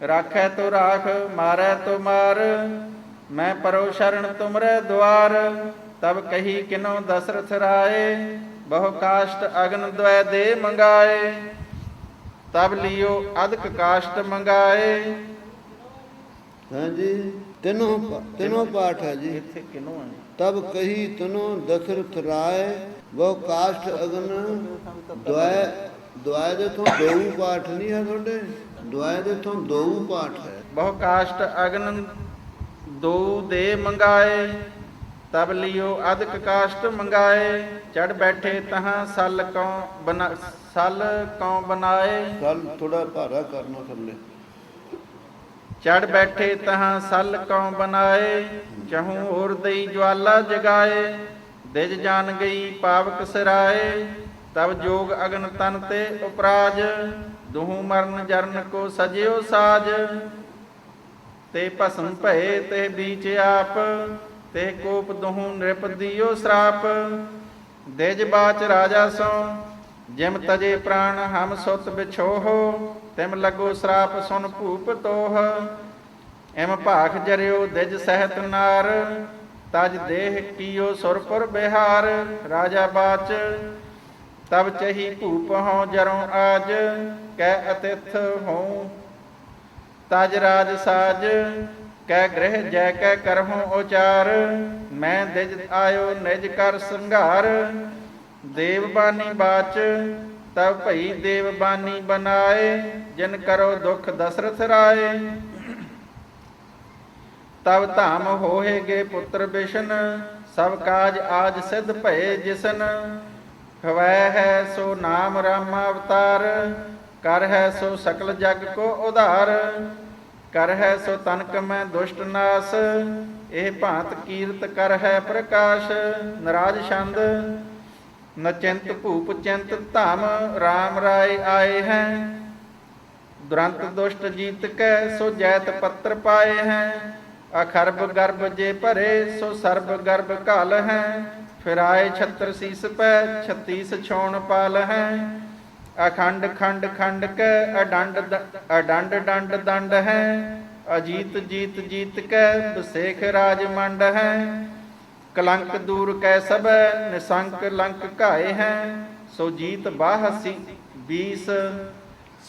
ਰਾਖੈ ਤੋ ਰਾਖ ਮਾਰੈ ਤੋ ਮਾਰ ਮੈਂ ਪਰੋ ਸ਼ਰਨ ਤੁਮਰੇ ਦੁਆਰ ਤਬ ਕਹੀ ਕਿਨੋ ਦਸਰਥ ਰਾਏ ਬਹੁ ਕਾਸ਼ਟ ਅਗਨ ਦ્વੈ ਦੇ ਮੰਗਾਏ ਤਬ ਲਿਓ ਅਧਿਕ ਕਾਸ਼ਟ ਮੰਗਾਏ। ਹਾਂਜੀ ਤਿੰਨੋਂ ਤਿੰਨੋਂ ਪਾਠ ਹੈ ਜੀ। ਇੱਥੇ ਕਿਨੋ ਹੈ? ਤਬ ਕਹੀ ਤਨੋ ਦਸ਼ਰਥ ਰਾਏ ਬਹੁ ਕਾਸ਼ਟ ਅਗਨ ਦੁਆਇ ਦੁਆਇ ਦੇ ਤੋਂ ਦੋ ਪਾਠ ਨਹੀਂ ਹੈ ਤੁਹਾਡੇ? ਦੁਆਇ ਦੇ ਤੋਂ ਦੋ ਪਾਠ ਹੈ। ਬਹੁ ਕਾਸ਼ਟ ਅਗਨ ਦੋ ਦੇ ਮੰਗਾਏ ਤਬ ਲਿਓ ਅਧਿਕ ਕਾਸ਼ਟ ਮੰਗਾਏ। ਚੜ ਬੈਠੇ ਤਹਾਂ ਸਲ ਕਉ ਬਨਾ ਸਲ ਕਉ ਬਨਾਏ। ਕੱਲ ਥੋੜਾ ਭਾਰਾ ਕਰਨਾ ਥੱਲੇ। ਚੜ ਬੈਠੇ ਤਹਾਂ ਸਲ ਕਉ ਬਨਾਏ ਚਹੂ ਹੋਰ ਦਈ ਜਵਾਲਾ ਜਗਾਏ। ਦਿਜ ਜਾਣ ਗਈ ਪਾਵਕ ਸਰਾਏ। ਤਬ ਜੋਗ ਅਗਨ ਤਨ ਤੇ ਉਪਰਾਜ, ਦੁਹੂ ਮਰਨ ਜਰਨ ਕੋ ਸਜਿਓ ਸਾਜ। ਤੇ ਭਸਮ ਭਏ ਤੇ ਬੀਚ ਆਪ, ਤੇ ਕੋਪ ਦੁਹੂ ਨਿਰਪ ਦਿਓ ਸਰਾਪ। ਦਿਜ ਬਾਚ ਰਾਜਾ ਸੋ, ਜਿਮ ਤਜੇ ਪ੍ਰਾਣ ਹਮ ਸੁਤ ਵਿਛੋਹ, ਤਿਮ ਲਗੋ ਸਰਾਪ ਸੁਨ ਭੂਪ ਤੋਹ। ਐਮ ਭਾਖ ਜਰਿਓ ਦਿਜ ਸਹਿਤ ਨਾਰ, ਤਜ ਦੇਹ ਕੀਓ ਸੁਰਪੁਰ ਬਿਹਾਰ। ਰਾਜਾ ਬਾਚ ਤਬ ਚਹੀ ਭੂਪ ਹਉ ਜਰੋਂ ਆਜ ਕਹਿ ਅਤਿਥ ਹਉ। ਤਜ ਰਾਜ ਸਾਜ ਕਹਿ ਗ੍ਰਹਿ ਜੈ ਕਹਿ ਕਰਹੁ ਉਚਾਰ। ਮੈਂ ਦਿਜ ਆਇਓ, ਨਿਜ ਕਰ ਸੰਘਾਰ। ਦੇਵ ਬਾਣੀ ਬਾਚ, ਤਬ ਭਈ ਦੇਵ ਬਾਣੀ ਬਨਾਏ। ਜਿਨ ਕਰੋ ਦੁਖ ਦਸਰਥ ਰਾਏ। ਤਬ ਧਾਮ ਹੋਏਗੇ ਪੁੱਤਰ ਬਿਸ਼ਨ, ਸਭ ਕਾਜ ਆਜ ਸਿਧ ਭਏ ਜਿਸਨ। ਹਵੈ ਹੈ ਸੋ ਨਾਮ ਰਾਮ ਅਵਤਾਰ, ਕਰ ਹੈ ਸੋ ਸਕਲ ਜਗ ਕੋ ਉਧਾਰ, ਕਰ ਹੈ ਸੋ ਤਨਕ ਮੈਂ ਦੁਸ਼ਟ ਨਾਸ, ਇਹ ਭਾਂਤ ਕੀਰਤ ਕਰ ਹੈ ਪ੍ਰਕਾਸ਼, ਨਰਾਜ ਛੰਦ, ਨਚਿੰਤ ਭੂਪ ਚਿੰਤ ਧਾਮ RAM ਰਾਏ ਆਏ ਹੈ। ਦੁਰੰਤ ਦੁਸ਼ਟ ਜੀਤ ਕੈ ਸੋ ਜੈਤ ਪੱਤਰ ਪਾਏ ਹੈ। ਅਖਰਬ ਗਰਭ ਜੇ ਭਰੇ ਸੋ ਸਰਬ ਗਰਭ ਘਲ ਹੈ। ਫਿਰਾਏ ਛਤਰ ਸੀਸ ਪੈ 36 ਛੋਣ ਪਾਲ ਹੈ। ਅਖੰਡ ਖੰਡ ਖੰਡ ਕੈ, ਅਡੰਡ ਅਡੰਡ ਡੰਡ ਦੰਡ ਹੈ। ਅਜੀਤ ਜੀਤ ਜੀਤ ਕੈ ਬਸੇਖ ਰਾਜ ਮੰਡ ਹੈ। ਕਲੰਕ ਦੂਰ ਕੈ ਸਭੈ, ਨਿਸੰਕ ਲੰਕ ਘਾਏ ਹੈ। ਸੋ ਜੀਤ ਬਾਹ ਸੀ 20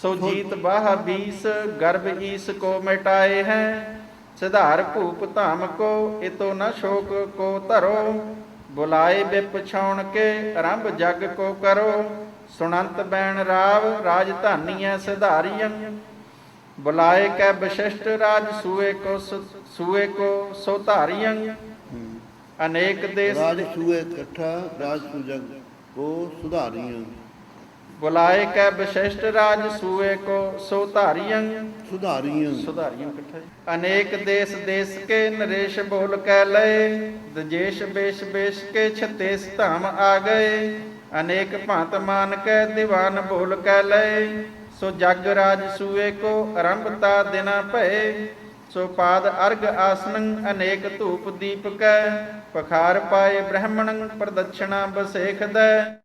ਸੋ ਜੀਤ ਬਾਹ 20 ਗਰਭ ਈਸ ਕੋ ਮਿਟਾਏ ਹੈ। ਸਿਧਾਰ ਭੂਪ ਧਾਮ ਕੋ, ਇਤੋ ਨ ਸ਼ੋਕ ਕੋ ਧਰੋ। ਬੁਲਾਏ ਬਿਪ ਛਾਉਣ ਕੇ ਆਰੰਭ ਜਗ ਕੋ ਕਰੋ ਸੁਨੰਤ ਬੈਣ ਰਾਵ ਰਾਜਧਾਨੀਐ ਸਿਧਾਰੀਆਂ ਬੁਲਾਏ ਕੈ ਵਿਸ਼ਿਸ਼ਟ ਰਾਜ, ਸੂਏ ਕੋ ਸ- ਸੂਏ ਕੋ ਸੋ ਧਾਰੀਆਂ ਅਨੇਕ ਦੇਸ ਰਾਜ ਸੂਏ ਇਕੱਠਾ, ਰਾਜ ਸੁਜਗ ਕੋ ਸੁਧਾਰੀਆਂ ਬੁਲਾਏ ਕੈ ਵਿਸ਼ਿਸ਼ਟ ਰਾਜ ਸੂਏ ਕੋ ਸੋ ਧਾਰੀਆਂ। ਸੁਧਾਰੀਆਂ। ਸੁਧਾਰੀਆਂ ਇਕੱਠਾ ਜੀ। ਅਨੇਕ ਦੇਸ ਦੇਸ ਕੇ ਨਰੇਸ਼ ਬੋਲ ਕੈ ਲਏ ਦਜੇਸ਼ ਬੇਸ਼ ਬੇਸ਼ ਕੇ ਛਤੇਸ ਧਾਮ ਆ ਗਏ। ਅਨੇਕ ਭਾਂਤ ਮਾਨ ਕੈ ਦੀਵਾਨ ਬੋਲ ਕੈ ਲਏ ਸੋ ਜਗ ਰਾਜ ਸੂਏ ਕੋ ਆਰੰਭਤਾ ਦਿਨਾ ਭਏ। ਸੋ ਪਾਦ ਅਰਗ ਆਸਨੰ ਅਨੇਕ ਧੂਪ ਦੀਪਕੈ ਪਖਾਰ ਪਾਏ ਬ੍ਰਹਮਣੰ ਪ੍ਰਦક્ષਿਣਾ ਬਸੇਖ ਦੈ।